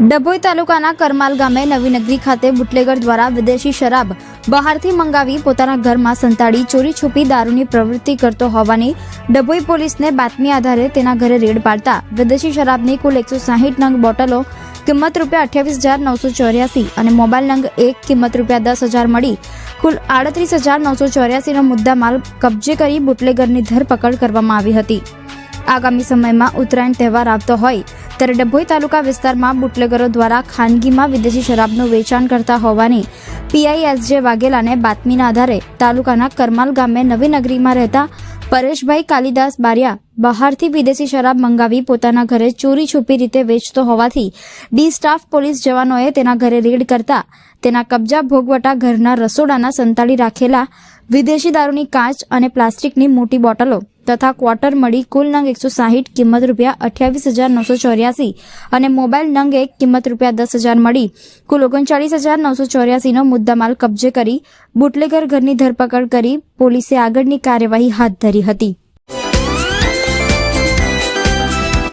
ડભોઈ તાલુકાના કરમાલ ગામે નવી નગરી ખાતે બુટલેગર દ્વારા વિદેશી શરાબ બહારથી મંગાવી પોતાના ઘરમાં સંતાડી, ચોરી છુપી દારૂની પ્રવૃત્તિ કરતો હોવાની ડભોઈ પોલીસને બાતમી આધારે તેના ઘરે રેડ પાડતા વિદેશી શરાબની કુલ એકસો સાહીઠ નંગ બોટલો, કિંમત રૂપિયા અઠ્યાવીસ હજાર નવસો ચોર્યાસી અને મોબાઈલ નંગ એક કિંમત રૂપિયા દસ હજાર મળી. કુલ આડત્રીસ હજાર નવસો ચોર્યાસીનો મુદ્દામાલ કબજે કરી બુટલેગરની ધરપકડ કરવામાં આવી હતી. આગામી સમયમાં ઉત્તરાયણ તહેવાર આવતો હોય, ત્યારે ડભોઈ તાલુકા વિસ્તારમાં બુટલેગરો દ્વારા ખાનગીમાં વિદેશી શરાબનું વેચાણ કરતા હોવાની પીઆઈએસજે વાઘેલાને બાતમીના આધારે તાલુકાના કરમાલ ગામે નવી નગરીમાં રહેતા પરેશભાઈ કાલિદાસ બારિયા બહારથી વિદેશી શરાબ મંગાવી પોતાના ઘરે ચોરી છુપી રીતે વેચતો હોવાથી ડી સ્ટાફ પોલીસ જવાનોએ તેના ઘરે રેડ કરતા તેના કબજા ભોગવટા ઘરના રસોડાના સંતાડી રાખેલા વિદેશી દારૂની કાચ અને પ્લાસ્ટિકની મોટી બોટલો તથા ક્વાર્ટર મળી કુલ નંગ એકસો સાહીઠ કિંમત રૂપિયા અઠ્યાવીસ હજાર નવસો ચોર્યાસી અને મોબાઈલ નંગ એક કિંમત રૂપિયા દસ હજાર મળી. કુલ ઓગણચાળીસ હજાર નવસો ચોર્યાસીનો મુદ્દામાલ કબજે કરી બુટલેગર ઘરની ધરપકડ કરી પોલીસે આગળની કાર્યવાહી હાથ ધરી હતી.